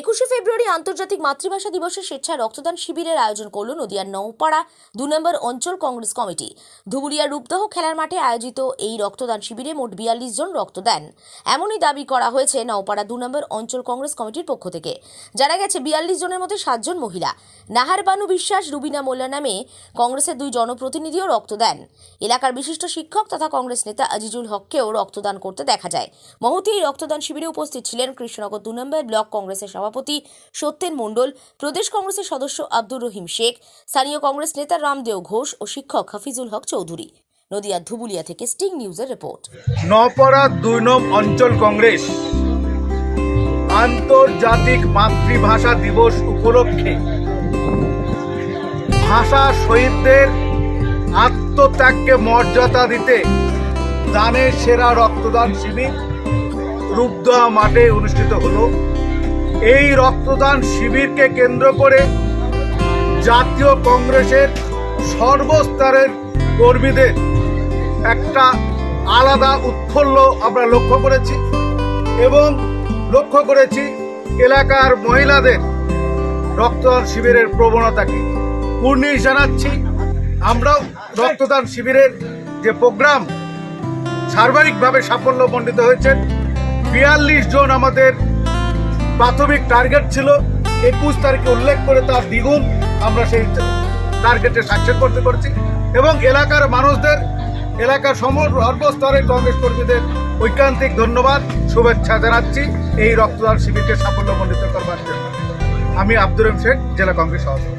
একুশে ফেব্রুয়ারি আন্তর্জাতিক মাতৃভাষা দিবসের স্বেচ্ছায় রক্তদান শিবিরের আয়োজন করল নদিয়ার নৌপাড়া দু নম্বর অঞ্চল কংগ্রেস কমিটি। ধুবুরিয়ার রূপদাহ খেলার মাঠে আয়োজিত এই রক্তদান শিবিরে মোট বিয়াল্লিশ জন রক্ত দেন। এমনই দাবি করা হয়েছে নৌপাড়া দু নম্বর অঞ্চল কংগ্রেস কমিটির পক্ষ থেকে। জানা গেছে, বিয়াল্লিশ জনের মধ্যে সাতজন মহিলা। নাহার বানু বিশ্বাস, রুবিনা মোল্লা নামে কংগ্রেসের দুই জনপ্রতিনিধিও রক্ত দেন। এলাকার বিশিষ্ট শিক্ষক তথা কংগ্রেস নেতা আজিজুল হককেও রক্তদান করতে দেখা যায়। মহতি এই রক্তদান শিবিরে উপস্থিত ছিলেন কৃষ্ণনগর দু নম্বর ব্লক কংগ্রেসের সভাপতি সত্যেন মণ্ডল, প্রদেশ কংগ্রেসের সদস্য আব্দুর রহিম শেখ, স্থানীয় কংগ্রেস নেতা রামদেও ঘোষ ও শিক্ষক হাফিজুল হক চৌধুরী। নদিয়া, ধুবুলিয়া থেকে স্টিং নিউজের রিপোর্ট। নপাড়া দুই নম অঞ্চল কংগ্রেস, আন্তর্জাতিক মাতৃভাষা দিবস উপলক্ষে ভাষা শহীদদের আত্মত্যাগকে মর্যাদা দিতে দানের সেরা রক্তদান শিবির রূপদা মাঠে অনুষ্ঠিত হলো। এই রক্তদান শিবিরকে কেন্দ্র করে জাতীয় কংগ্রেসের সর্বস্তরের কর্মীদের একটা আলাদা উৎফুল্ল আমরা লক্ষ্য করেছি এবং লক্ষ্য করেছি এলাকার মহিলাদের রক্তদান শিবিরের প্রবণতাকে পূর্ণিশ জানাচ্ছি। আমরাও রক্তদান শিবিরের যে প্রোগ্রাম সার্বারিকভাবে সাফল্যমণ্ডিত হয়েছে। বিয়াল্লিশ জন আমাদের প্রাথমিক টার্গেট ছিল। একুশ তারিখে উল্লেখ করে তার দ্বিগুণ আমরা সেই টার্গেটে সাকসেস করতে পারছি এবং এলাকার মানুষদের, এলাকার সর্বস্তরের কংগ্রেস কর্মীদের ঐকান্তিক ধন্যবাদ, শুভেচ্ছা জানাচ্ছি। এই রক্তদান শিবিরকে সাফল্যমণ্ডিত করবার জন্য। আমি আব্দুর রহিম শেখ জেলা কংগ্রেস সভাপতি।